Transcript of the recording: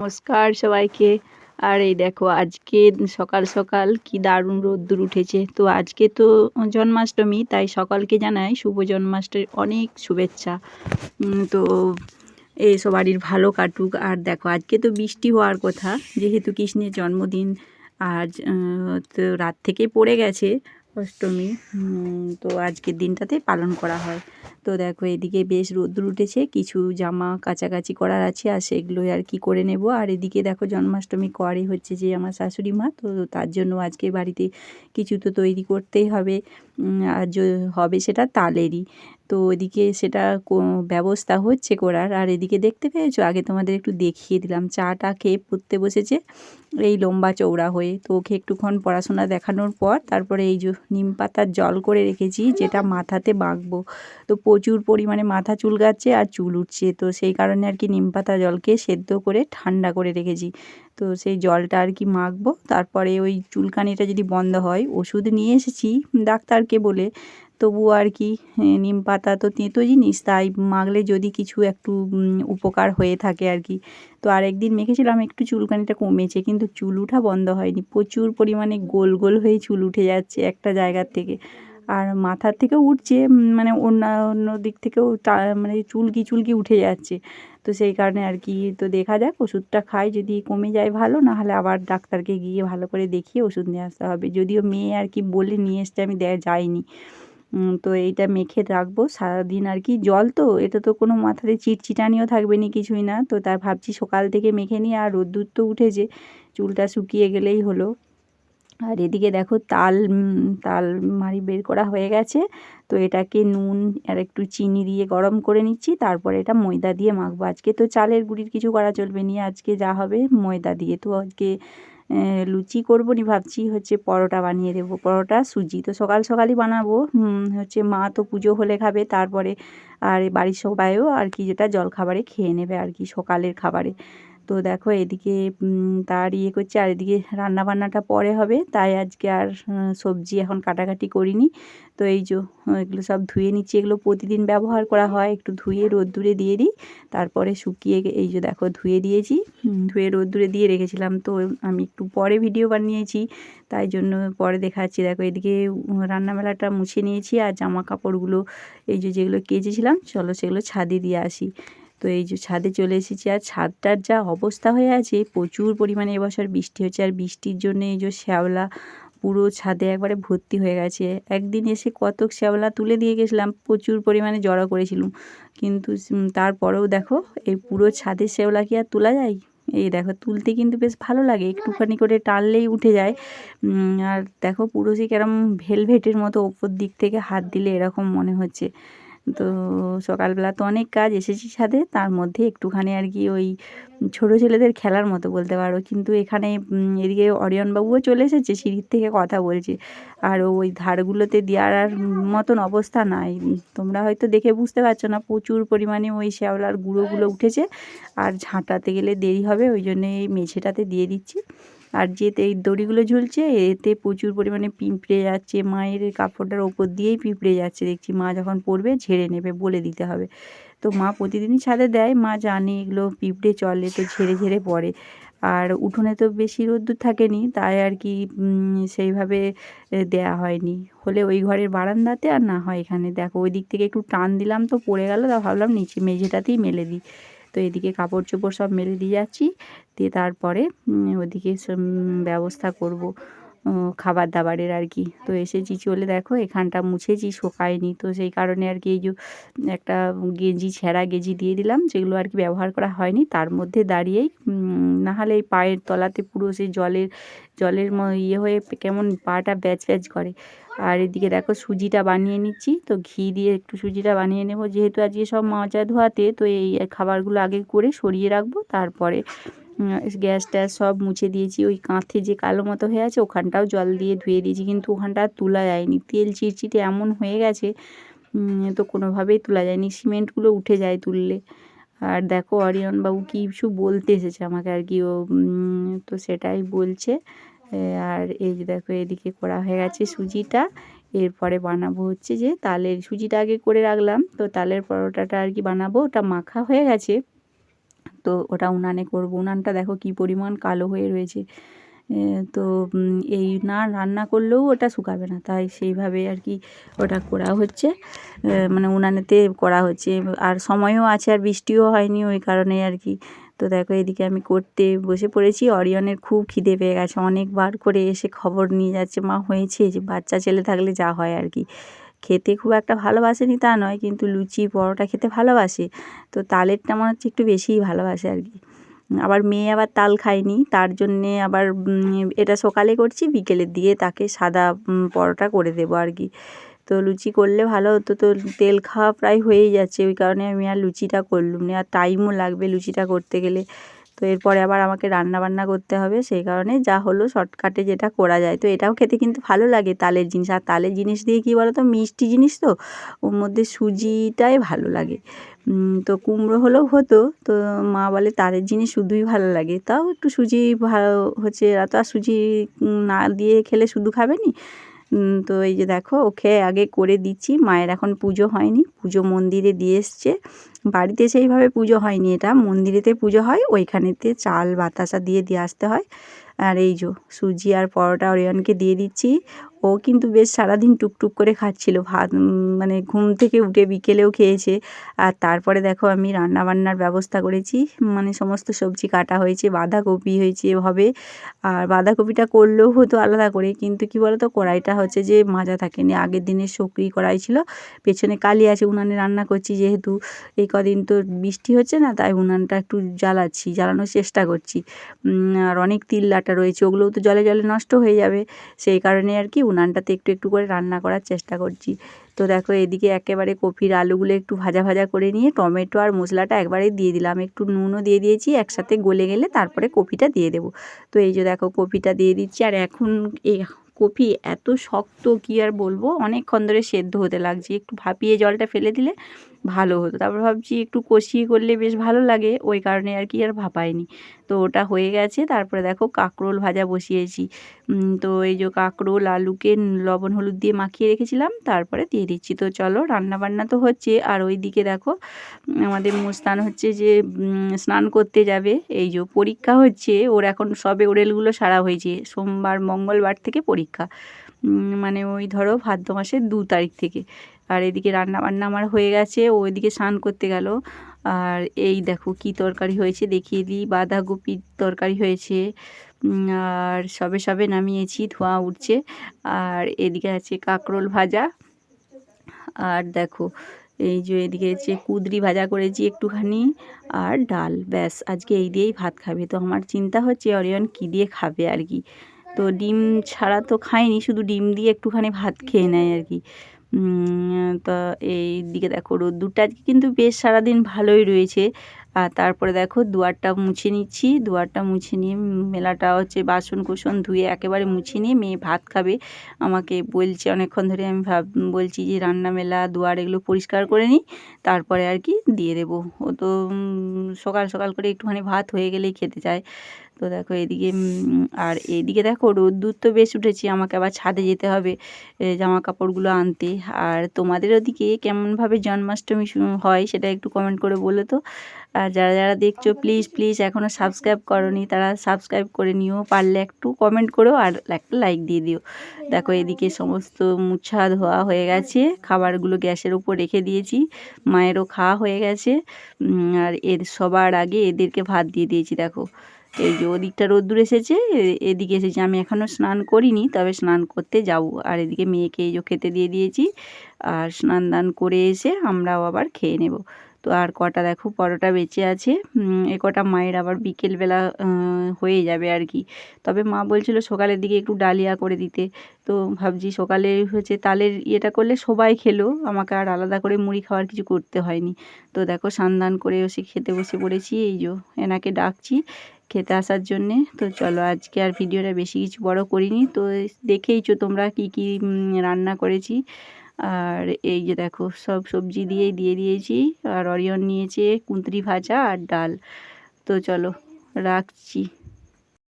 নমস্কার সবাইকে। আর এই দেখো, আজকে সকাল সকাল কি দারুণ রোদ্দুর উঠেছে। তো আজকে তো জন্মাষ্টমী, তাই সকালকে জানাই শুভ জন্মাষ্টমীর অনেক শুভেচ্ছা। তো এই সবারই ভালো কাটুক। আর দেখো, আজকে তো বৃষ্টি হওয়ার কথা, যেহেতু কৃষ্ণের জন্মদিন, আজ তো রাত থেকে পড়ে গেছে। অষ্টমী তো আজকের দিনটাতে পালন করা হয়। তো দেখো, এদিকে বেশ রোদ্র উঠেছে, কিছু জামা কাচাকাচি করার আছে, আর সেগুলো আর কি করে নেব। আর এদিকে দেখো, জন্মাষ্টমী করে হচ্ছে যে আমার শাশুড়ি মা, তো তার জন্য আজকে বাড়িতে কিছু তো তৈরি করতেই হবে। আর হবে সেটা তালেরই। তো ওইদিকে সেটা ব্যবস্থা হচ্ছে করার। আর এদিকে দেখতে পেয়েছ? আগে তোমাদের একটু দেখিয়ে দিলাম। চাটা খেয়ে পড়তে বসেছে এই লম্বা চৌড়া হয়ে। তো ওকে একটুক্ষণ পড়াশোনা দেখানোর পর তারপরে এই যে নিম পাতার জল করে রেখেছি, যেটা মাথাতে মাখবো তো প্রচুর পরিমাণে মাথা চুলকাচ্ছে আর চুল উঠছে। তো সেই কারণে আর কি নিম পাতা জলকে সেদ্ধ করে ঠান্ডা করে রেখেছি। তো সেই জলটা আর কি মাখবো। তারপরে ওই চুলকানিটা যদি বন্ধ হয়, ওষুধ নিয়ে এসেছি ডাক্তারকে বলে। তবুও আর কি নিম পাতা তো তেঁতো জিনিস তাই মাখলে যদি কিছু একটু উপকার হয়ে থাকে আর কি। তো আরেকদিন মেখেছিলাম, একটু চুলকানিটা কমেছে, কিন্তু চুল ওঠা বন্ধ হয়নি। প্রচুর পরিমাণে গোল গোল হয়ে চুল উঠে যাচ্ছে একটা জায়গার থেকে। আর মাথার থেকেও উঠছে মানে অন্য অন্য দিক থেকেও মানে চুলকি চুলকি উঠে যাচ্ছে। তো সেই কারণে আর কি, তো দেখা যাক, ওষুধটা খাই, যদি কমে যায় ভালো না হলে আবার ডাক্তারকে গিয়ে ভালো করে দেখিয়ে ওষুধ নিয়ে আসতে হবে। যদিও মেয়ে আর কি বলে নিয়ে এসছে, আমি দেয়া যাইনি। তো এইটা মেখে রাখব। সারাদিন আর কি জল তো, এটা তো কোনো মাথাতে চিটচিটানিও থাকবে না কিছুই না। তো তাই ভাবছি সকাল থেকে মেখে নিই, আর রোদ্দুর তো উঠেছে, চুলটা শুকিয়ে গেলেই হলো। আর এদিকে দেখো তাল তাল মারি বের করা হয়ে গেছে। তো এটাকে নুন আর একটু চিনি দিয়ে গরম করে নিচ্ছি। তারপরে এটা ময়দা দিয়ে মাখবো। আজকে তো চালের গুঁড়ির কিছু করা চলবে না, আজকে যা হবে ময়দা দিয়ে। তো আজকে লুচি করব নি, ভাবছি হচ্ছে পরোটা বানিয়ে দেবো, পরোটা, সুজি। তো সকাল সকালই বানাবো হচ্ছে মা তো পুজো হলে খাবে, তারপরে আর বাড়ির সবাইও আর কি যেটা জলখাবারে খেয়ে নেবে আর কি সকালের খাবারে। তো দেখো এদিকে তার ইয়ে করছে আর এদিকে রান্না বান্নাটা পরে হবে। তাই আজকে আর সবজি এখন কাটাকাটি করিনি। তো এই যে এগুলো সব ধুয়ে নিচ্ছি। এগুলো প্রতিদিন ব্যবহার করা হয়। একটু ধুয়ে রোদ্দুরে দিয়ে দিই। তারপরে শুকিয়ে এই যে দেখো ধুয়ে দিয়েছি। ধুয়ে রোদ্দুরে দিয়ে রেখেছিলাম। তো আমি একটু পরে ভিডিও বানিয়েছি। তাই জন্য পরে দেখাচ্ছি। দেখো এদিকে রান্নাবেলাটা মুছে নিয়েছি। আর জামা কাপড়গুলো এই যে যেগুলো কেচেছিলাম, চলো সেগুলো ছাদে দিয়ে আসি। তো এই যে ছাদে চলে এসেছি আর ছাদটার যা অবস্থা হয়ে আছে, প্রচুর পরিমাণে এবছর বৃষ্টি হচ্ছে আর বৃষ্টির জন্য এই যে শ্যাওলা পুরো ছাদে একবারে ভর্তি হয়ে গেছে। একদিন এসে কত শ্যাওলা তুলে দিয়ে গেছিলাম, প্রচুর পরিমাণে জড়ো করেছিলাম। কিন্তু তারপরেও দেখো, এই পুরো ছাদের শ্যাওলা কি আর তোলা যায়? এই দেখো, তুলতে কিন্তু বেশ ভালো লাগে, একটুখানি করে টানলেই উঠে যায়। আর দেখো পুরো সে কেরম ভেলভেটের মতো ওপর দিক থেকে হাত দিলে এরকম মনে হচ্ছে। তো সকালবেলা তো অনেক কাজ এসেছি ছাদে তার মধ্যে একটুখানি আর কি ওই ছোটো ছেলেদের খেলার মতো বলতে পারো। কিন্তু এখানে এদিকে অরিয়নবাবুও চলে এসেছে, সিঁড়ির থেকে কথা বলছে। আর ওই ধারগুলোতে দেওয়ার মতন অবস্থা নাই। তোমরা হয়তো দেখে বুঝতে পারছ না, প্রচুর পরিমাণে ওই শ্যাওলার গুঁড়োগুলো উঠেছে। আর ঝাঁটাতে গেলে দেরি হবে, ওই জন্য এই মেঝেটাতে দিয়ে দিচ্ছি। আর যে এই দড়িগুলো ঝুলছে, এতে প্রচুর পরিমাণে পিঁপড়ে যাচ্ছে। মায়ের কাপড়টার ওপর দিয়েই পিঁপড়ে যাচ্ছে। দেখছি মা যখন পরবে ঝেড়ে নেবে বলে দিতে হবে। তো মা প্রতিদিনই ছাদে দেয়, মা জানে এগুলো পিঁপড়ে চলে, তো ঝেড়ে ঝেড়ে পড়ে। আর উঠোনে তো বেশি রোদ্দুর থাকেনি, তাই আর কি সেইভাবে দেয়া হয়নি। হলে ওই ঘরের বারান্দাতে আর না হয় এখানে। দেখো, ওই দিক থেকে একটু টান দিলাম তো পড়ে গেল, তা ভাবলাম নিচে মেঝেটাতেই মেলে দিই। তো এদিকে কাপড় চোপড় সব মেলে দিয়ে যাচ্ছি দিয়ে তারপরে ওদিকে ব্যবস্থা করব। খাবার দাবারের আর কি। তো এসেছি চলে দেখো, এখানটা মুছেছি, শোকায়নি। তো সেই কারণে আর কি এই যে একটা গেঞ্জি, ছেঁড়া গেঞ্জি দিয়ে দিলাম, যেগুলো আর কি ব্যবহার করা হয়নি। তার মধ্যে দাঁড়িয়েই নাহলে এই পায়ের তলাতে পুরো সেই জলের জলের ইয়ে হয়ে কেমন পাটা ব্যাচ ব্যাচ করে। আর এদিকে দেখো সুজিটা বানিয়ে নিচ্ছি, তো ঘি দিয়ে একটু সুজিটা বানিয়ে নেব। যেহেতু আজকে সব মাজা ধোয়াতে, তো এই খাবারগুলো আগে করে সরিয়ে রাখব, তারপরে গ্যাস ট্যাস সব মুছে দিয়েছি। ওই কাঁথে যে কালো মতো হয়ে আছে, ওখানটাও জল দিয়ে ধুয়ে দিয়েছি। কিন্তু ওখানটা আর তোলা যায়নি। তেল চিটচিটে এমন হয়ে গেছে তো কোনোভাবেই তোলা যায়নি। সিমেন্টগুলো উঠে যায় তুললে। আর দেখো, অরিয়নবাবু কি কিছু বলতে এসেছে আমাকে আর কি। ও তো সেটাই বলছে। আর এই যে দেখো, এদিকে করা হয়ে গেছে সুজিটা। এরপরে বানাবো হচ্ছে যে তালের সুজিটা আগে করে রাখলাম। তো তালের পরোটাটা আর কি বানাবো। ওটা মাখা হয়ে গেছে। তো ওটা উনানে করব। উনানটা দেখো কি পরিমাণ কালো হয়ে রয়েছে। তো এই না রান্না করলেও ওটা শুকাবে না। তাই সেইভাবে আর কি ওটা করা হচ্ছে। মানে উনানেতে করা হচ্ছে। আর সময়ও আছে আর বৃষ্টিও হয়নি ওই কারণে আর কি। তো দেখো এদিকে আমি করতে বসে পড়েছি। অরিয়নের খুব খিদে পেয়ে গেছে। অনেকবার করে এসে খবর নিয়ে যাচ্ছে, মা হয়েছে যে বাচ্চা ছেলে থাকলে যা হয় আর কি। খেতে খুব একটা ভালোবাসেনি তা নয়, কিন্তু লুচি, পরোটা খেতে ভালোবাসে। তো তালেরটা মনে হচ্ছে একটু বেশিই ভালোবাসে আর কি। আবার মেয়ে আবার তাল খায়নি, তার জন্যে আবার এটা সকালে করছি বিকেলের দিয়ে তাকে সাদা পরোটা করে দেবো আর কি। তো লুচি করলে ভালো হতো, তো তেল খাওয়া প্রায় হয়েই যাচ্ছে, ওই কারণে আমি আর লুচিটা করলুম না। আর টাইমও লাগবে লুচিটা করতে গেলে। তো এরপরে আবার আমাকে রান্না বান্না করতে হবে, সেই কারণে যা হলো শর্টকাটে যেটা করা যায়। তো এটাও খেতে কিন্তু ভালো লাগে তালের জিনিস। আর তালের জিনিস দিয়ে কী বলো তো মিষ্টি জিনিস তো? ওর মধ্যে সুজিটাই ভালো লাগে। তো কুমড়ো হলেও হতো। তো মা বলে তালের জিনিস শুধুই ভালো লাগে। তাও একটু সুজি ভালো হচ্ছে এরা তো আর সুজি না দিয়ে খেলে শুধু খাবে নি? তো এই যে দেখো, ওকে আগে করে দিচ্ছি। মায়ের এখন পুজো হয়নি, পুজো মন্দিরে দিয়ে এসছে। বাড়িতে সেইভাবে পুজো হয়নি এটা। মন্দিরেতে পুজো হয়, ওইখানেতে চাল, বাতাসা দিয়ে দিয়ে আসতে হয়। আর এই যো সুজি আর পরোটা ওরিয়ানকে দিয়ে দিচ্ছি। ও কিন্তু বেশ সারাদিন টুকটুক করে খাচ্ছিল ভাত মানে ঘুম থেকে উঠে বিকেলেও খেয়েছে। আর তারপরে দেখো আমি রান্না বান্নার ব্যবস্থা করেছি মানে সমস্ত সবজি কাটা হয়েছে, বাঁধাকপি হয়েছে হবে আর বাঁধাকপিটা করলেও হতো আলাদা করে, কিন্তু কি বলতো কড়াইটা হচ্ছে যে মাজা থাকেনি। আগের দিনের সক্রি কড়াই ছিল, পেছনে কালি আছে, উনানে রান্না করছি যেহেতু। এই কদিন তো বৃষ্টি হচ্ছে না, তাই উনানটা একটু জ্বালাচ্ছি, জ্বালানোর চেষ্টা করছি। আর অনেক তিল লাটা রয়েছে, ওগুলোও তো জলে জলে নষ্ট হয়ে যাবে। সেই কারণে আর কি উনানটাতে একটু একটু করে রান্না করার চেষ্টা করছি। তো দেখো এদিকে একেবারে কপির আলুগুলো একটু ভাজা ভাজা করে নিয়ে টমেটো আর মশলাটা একবারে দিয়ে দিলাম। একটু নুনও দিয়ে দিয়েছি, একসাথে গলে গেলে তারপরে কপিটা দিয়ে দেবো। তো এই যে দেখো কপিটা দিয়ে দিচ্ছি, আর এখন এই কপি এত শক্ত কি আর বলব, অনেকক্ষণ ধরে সেদ্ধ হতে লাগছে। একটু ভাপিয়ে জলটা ফেলে দিলে ভালো হতো। তারপর ভাবছি একটু কষিয়ে করলে বেশ ভালো লাগে, ওই কারণে আর কি আর ভাপাইনি। তো ওটা হয়ে গেছে, তারপরে দেখো কাঁকরোল ভাজা বসিয়েছি। তো এই যে কাঁকরোল, আলুকে লবণ, হলুদ দিয়ে মাখিয়ে রেখেছিলাম, তারপরে দিয়ে দিচ্ছি। তো চলো রান্না বান্না তো হচ্ছে, আর ওই দিকে দেখো আমাদের মুস্তান হচ্ছে যে স্নান করতে যাবে। এই যে পরীক্ষা হচ্ছে, ওর এখন সবে ওরেলগুলো সারা হয়েছে, সোমবার, মঙ্গলবার থেকে পরীক্ষা। মানে ওই ধরো ভাদ্র মাসের দু তারিখ থেকে। আর এদিকে রান্না বান্না আমার হয়ে গেছে, ও এদিকে স্নান করতে গেল। আর এই দেখো কি তরকারি হয়েছে, দেখিয়ে দিই। বাঁধাকপির তরকারি হয়েছে আর সবে সবে নামিয়েছি, ধোঁয়া উঠছে। আর এদিকে আছে কাঁকরোল ভাজা। আর দেখো, এই যে এদিকে হচ্ছে কুদরি ভাজা করেছি একটুখানি। আর ডাল, ব্যাস, আজকে এই দিয়েই ভাত খাবে। তো আমার চিন্তা হচ্ছে, অরিয়ন কী দিয়ে খাবে আর কি। তো ডিম ছাড়া তো খায়নি, শুধু ডিম দিয়ে একটুখানি ভাত খেয়ে নেয় আর কি। তো এই দিকে দেখো রোদ্দুরটা আজকে কিন্তু বেশ সারাদিন ভালোই রয়েছে। আর তারপরে দেখো দুয়ারটা মুছে নিচ্ছি। দুয়ারটা মুছে নিয়ে মেলাটা হচ্ছে বাসন কুসন ধুয়ে একেবারে মুছে নিয়ে মেয়ে ভাত খাবে। আমাকে বলছে অনেকক্ষণ ধরে আমি ভাব, বলছি যে রান্না মেলা, দুয়ার এগুলো পরিষ্কার করে নিই, তারপরে আর কি দিয়ে দেবো। ও তো সকাল সকাল করে একটুখানি ভাত হয়ে গেলেই খেতে চায়। তো দেখো এদিকে আর এদিকে দেখো রোদ্দুর তো বেশ উঠেছে, আমাকে আবার ছাদে যেতে হবে জামা কাপড়গুলো আনতে। আর তোমাদের ওদিকে কেমনভাবে জন্মাষ্টমী হয় সেটা একটু কমেন্ট করে বলো তো। আর যারা যারা দেখছ প্লিজ প্লিজ এখনও সাবস্ক্রাইব করনি, তারা সাবস্ক্রাইব করে নিও, পারলে একটু কমেন্ট করো আর একটা লাইক দিয়ে দিও। দেখো এদিকে সমস্ত মুছা ধোয়া হয়ে গেছে, খাবারগুলো গ্যাসের উপর রেখে দিয়েছি, মায়েরও খাওয়া হয়ে গেছে আর এর সবার আগে এদেরকে ভাত দিয়ে দিয়েছি, দেখো। এই যে ওদিকটা রোদ্দুর এসেছে এদিকে এসেছে। আমি এখনও স্নান করিনি, তবে স্নান করতে যাব। আর এদিকে মেয়েকে এই যে খেতে দিয়ে দিয়েছি, আর স্নান দান করে এসে আমরাও আবার খেয়ে নেব। তো আর কটা দেখো, পরোটা বেঁচে আছে। এ কটা মায়ের আবার বিকেলবেলা হয়ে যাবে আর কি। তবে মা বলছিল সকালের দিকে একটু ডালিয়া করে দিতে। তো ভাবছি সকালে হচ্ছে তালের ইয়েটা করলে সবাই খেলো, আমাকে আর আলাদা করে মুড়ি খাওয়ার কিছু করতে হয়নি। তো দেখো স্নান করে এসে খেতে বসে পড়েছি, এই যে এনাকে ডাকছি। খেতে আসার জন্যে। তো চলো আজকে আর ভিডিওটা বেশি কিছু বড় করিনি। তো দেখেইছো তোমরা কি কি রান্না করেছি। আর এই যে দেখো, সব সবজি দিয়েই দিয়ে দিয়েছি। আর অরিয়ন নিয়েছে কুঁদরি ভাজা আর ডাল। তো চলো, রাখছি।